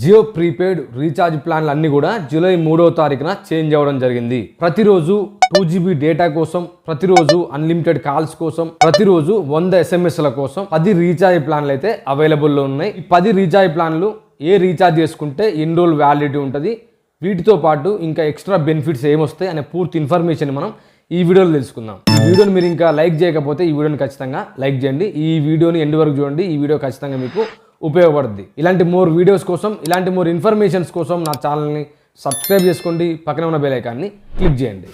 Jio prepaid recharge ప్లాన్లు అన్ని కూడా జూలై మూడవ తారీఖున చేంజ్ అవ్వడం జరిగింది. ప్రతిరోజు టూ జీబీ డేటా కోసం ప్రతిరోజు అన్లిమిటెడ్ కాల్స్ కోసం ప్రతిరోజు వంద ఎస్ఎంఎస్ల కోసం పది రీఛార్జ్ ప్లాన్లు అయితే అవైలబుల్లో ఉన్నాయి. ఈ పది రీఛార్జ్ ప్లాన్లు ఏ రీఛార్జ్ చేసుకుంటే ఎన్ని రోజులు వ్యాలిడిటీ ఉంటుంది వీటితో పాటు ఇంకా ఎక్స్ట్రా బెనిఫిట్స్ ఏమొస్తాయి అనే పూర్తి ఇన్ఫర్మేషన్ మనం ఈ వీడియోలో తెలుసుకుందాం. ఈ వీడియోని మీరు ఇంకా లైక్ చేయకపోతే ఈ వీడియోని ఖచ్చితంగా లైక్ చేయండి. ఈ వీడియోని ఎండ్ వరకు చూడండి. ఈ వీడియో ఖచ్చితంగా మీకు ఉపయోగపడుద్ది. ఇలాంటి మోర్ వీడియోస్ కోసం ఇలాంటి మోర్ ఇన్ఫర్మేషన్స్ కోసం నా ఛానల్ని సబ్స్క్రైబ్ చేసుకోండి. పక్కన ఉన్న బెల్ ఐకాన్ని క్లిక్ చేయండి.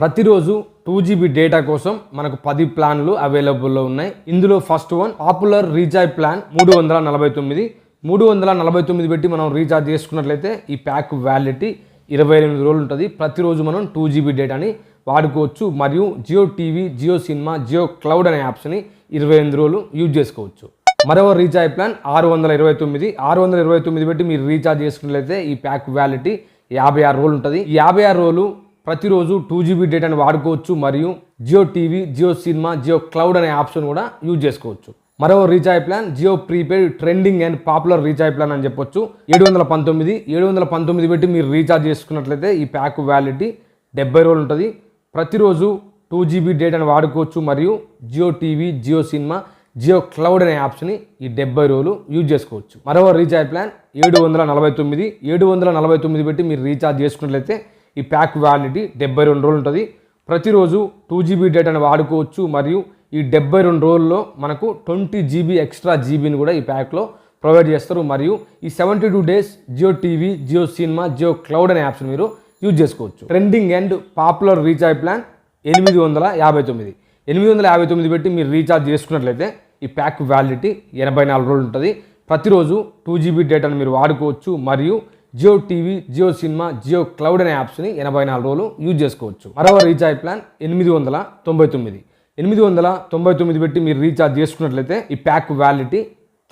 ప్రతిరోజు టూ జీబీ డేటా కోసం మనకు పది ప్లాన్లు అవైలబుల్లో ఉన్నాయి. ఇందులో first one popular recharge plan మూడు వందల నలభై తొమ్మిది. మూడు వందల నలభై తొమ్మిది పెట్టి మనం రీఛార్జ్ చేసుకున్నట్లయితే ఈ ప్యాక్ వ్యాలిడిటీ ఇరవై ఎనిమిది రోజులు ఉంటుంది. ప్రతిరోజు మనం టూ జీబీ డేటాని వాడుకోవచ్చు మరియు Jio TV Jio cinema Jio cloud అనే యాప్స్ని ఇరవై ఎనిమిది రోజులు యూజ్ చేసుకోవచ్చు. మరో రీఛార్జ్ ప్లాన్ ఆరు వందల ఇరవై తొమ్మిది. ఆరు వందల ఇరవై తొమ్మిది పెట్టి మీరు రీఛార్జ్ చేసుకున్నట్లయితే ఈ ప్యాక్ వ్యాలిటీ యాభై ఆరు రోజులు ఉంటుంది. యాభై ఆరు రోజులు ప్రతిరోజు టూ జీబీ డేటాని వాడుకోవచ్చు మరియు Jio TV Jio cinema Jio cloud అనే ఆప్షన్ కూడా యూజ్ చేసుకోవచ్చు. మరో recharge plan Jio prepaid trending and popular recharge plan అని చెప్పొచ్చు. ఏడు వందల పంతొమ్మిది ఏడు వందల పంతొమ్మిది పెట్టి మీరు రీఛార్జ్ చేసుకున్నట్లయితే ఈ ప్యాక్ వ్యాలిటీ డెబ్బై రోజులు ఉంటుంది. ప్రతిరోజు టూ జీబీ డేటాను వాడుకోవచ్చు మరియు Jio TV Jio cinema Jio cloud అనే యాప్స్ని ఈ డెబ్బై రోజులు యూజ్ చేసుకోవచ్చు. మరో రీఛార్జ్ ప్లాన్ ఏడు వందల నలభై తొమ్మిది ఏడు వందల నలభై తొమ్మిది పెట్టి మీరు రీఛార్జ్ చేసుకున్నట్లయితే ఈ ప్యాక్ వ్యాలిడిటీ డెబ్బై రెండు రోజులు ఉంటుంది. ప్రతిరోజు టూ జీబీ డేటాను వాడుకోవచ్చు మరియు ఈ డెబ్బై రెండు రోజుల్లో మనకు ట్వంటీ జీబీ ఎక్స్ట్రా జీబీని కూడా ఈ ప్యాక్లో ప్రొవైడ్ చేస్తారు. మరియు ఈ seventy two days Jio TV Jio cinema Jio cloud అనే యాప్స్ మీరు యూజ్ చేసుకోవచ్చు. Trending and popular recharge plan ఎనిమిది వందల యాభై తొమ్మిది. ఎనిమిది వందల యాభై తొమ్మిది పెట్టి మీరు రీఛార్జ్ చేసుకున్నట్లయితే ఈ ప్యాక్ వ్యాలిడిటీ ఎనభై నాలుగు రోజులు ఉంటుంది. ప్రతిరోజు టూ జీబీ డేటాను మీరు వాడుకోవచ్చు మరియు Jio TV Jio cinema Jio cloud అనే యాప్స్ని ఎనభై నాలుగు రోజులు యూజ్ చేసుకోవచ్చు. మరో రీఛార్జ్ ప్లాన్ ఎనిమిది వందల తొంభై తొమ్మిది. ఎనిమిది వందల తొంభై తొమ్మిది పెట్టి మీరు రీఛార్జ్ చేసుకున్నట్లయితే ఈ ప్యాక్ వ్యాలిడిటీ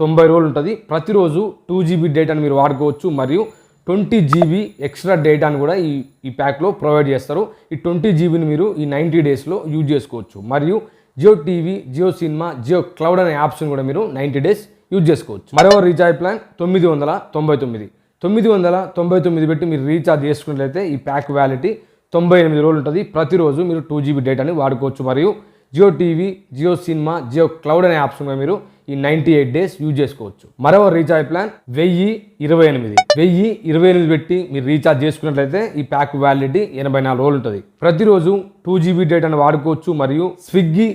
తొంభై రోజులు ఉంటుంది. ప్రతిరోజు టూ జీబీ డేటాను మీరు వాడుకోవచ్చు మరియు ట్వంటీ జీబీ ఎక్స్ట్రా డేటాను కూడా ఈ ఈ ప్యాక్లో ప్రొవైడ్ చేస్తారు. ఈ ట్వంటీ జీబీని మీరు ఈ నైంటీ డేస్లో యూజ్ చేసుకోవచ్చు. మరియు Jio TV Jio cinema Jio cloud అనే యాప్స్ని కూడా మీరు నైంటీ డేస్ యూజ్ చేసుకోవచ్చు. మరో రీఛార్జ్ ప్లాన్ తొమ్మిది వందల తొంభై తొమ్మిది. తొమ్మిది వందల తొంభై తొమ్మిది పెట్టి మీరు రీఛార్జ్ చేసుకున్నట్లయితే ఈ ప్యాక్ వ్యాలిటీ తొంభై ఎనిమిది రోజులు ఉంటుంది. ప్రతిరోజు మీరు టూ జీబీ డేటాని వాడుకోవచ్చు. మరియు Jio TV Jio cinema Jio cloud అనే ఆప్షన్ కూడా మీరు ఈ నైంటీ ఎయిట్ డేస్ యూజ్ చేసుకోవచ్చు. మరో రీఛార్జ్ ప్లాన్ వెయ్యి ఇరవై ఎనిమిది. వెయ్యి ఇరవై ఎనిమిది పెట్టి మీరు రీఛార్జ్ చేసుకున్నట్లయితే ఈ ప్యాక్ వ్యాలిడిటీ ఎనభై నాలుగు రోజులు ఉంటుంది. ప్రతిరోజు టూ జీబీ డేటాను వాడుకోవచ్చు మరియు స్విగ్గీ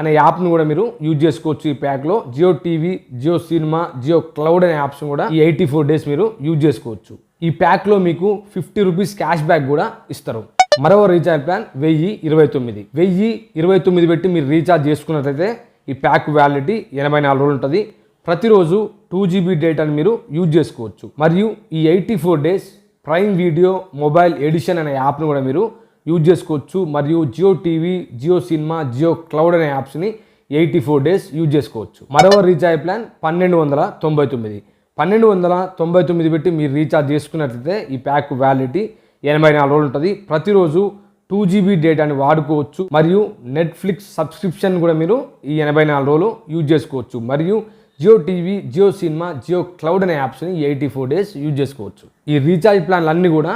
అనే యాప్ను కూడా మీరు యూజ్ చేసుకోవచ్చు ఈ ప్యాక్లో. Jio TV Jio cinema Jio cloud అనే ఆప్షన్ కూడా ఈ ఎయిటీ ఫోర్ డేస్ మీరు యూజ్ చేసుకోవచ్చు. ఈ ప్యాక్లో మీకు ఫిఫ్టీ రూపీస్ క్యాష్ బ్యాక్ కూడా ఇస్తారు. మరో రీఛార్జ్ ప్లాన్ వెయ్యి ఇరవై తొమ్మిది. వెయ్యి ఇరవై తొమ్మిది పెట్టి మీరు రీఛార్జ్ చేసుకున్నట్లయితే ఈ ప్యాక్ వ్యాలిడిటీ ఎనభై నాలుగు రోజులు ఉంటుంది. ప్రతిరోజు టూ జీబీ డేటాను మీరు యూజ్ చేసుకోవచ్చు. మరియు ఈ eighty four days prime video mobile edition అనే యాప్ను కూడా మీరు యూజ్ చేసుకోవచ్చు. మరియు Jio TV Jio cinema Jio cloud అనే యాప్స్ని ఎయిటీ ఫోర్ డేస్ యూజ్ చేసుకోవచ్చు. మరో రీఛార్జ్ ప్లాన్ పన్నెండు వందల తొంభై తొమ్మిది. పన్నెండు వందల తొంభై తొమ్మిది పెట్టి మీరు రీఛార్జ్ చేసుకున్నట్లయితే ఈ ప్యాక్ వ్యాలిడిటీ ఎనభై నాలుగు రోజులు ఉంటుంది. ప్రతిరోజు టూ జీబీ డేటాని వాడుకోవచ్చు. మరియు నెట్ఫ్లిక్స్ సబ్స్క్రిప్షన్ కూడా మీరు ఈ ఎనభై నాలుగు రోజులు యూజ్ చేసుకోవచ్చు. మరియు Jio TV Jio cinema Jio cloud అనే యాప్స్ని ఎయిటీ ఫోర్ డేస్ యూజ్ చేసుకోవచ్చు. ఈ రీఛార్జ్ ప్లాన్లు అన్నీ కూడా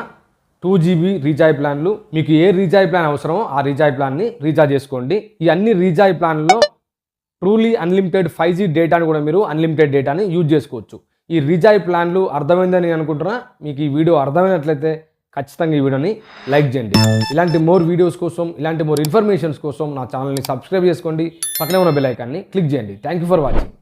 టూ జీబీ రీఛార్జ్ ప్లాన్లు మీకు ఏ రీఛార్జ్ ప్లాన్ అవసరమో ఆ రీఛార్జ్ ప్లాన్ని రీఛార్జ్ చేసుకోండి. ఈ అన్ని రీఛార్జ్ ప్లాన్లో ట్రూలీ అన్లిమిటెడ్ ఫైవ్ జీ డేటాని కూడా మీరు అన్లిమిటెడ్ డేటాని యూజ్ చేసుకోవచ్చు. ఈ రీఛార్జ్ ప్లాన్లు అర్థమైందని నేను అనుకుంటున్నా. మీకు ఈ వీడియో అర్థమైనట్లయితే ఖచ్చితంగా ఈ వీడియోని లైక్ చేయండి. ఇలాంటి మోర్ వీడియోస్ కోసం ఇలాంటి మోర్ ఇన్ఫర్మేషన్స్ కోసం నా ఛానల్ని సబ్స్క్రైబ్ చేసుకోండి. పక్కనే ఉన్న బెల్ ఐకాన్ని క్లిక్ చేయండి. Thank you for watching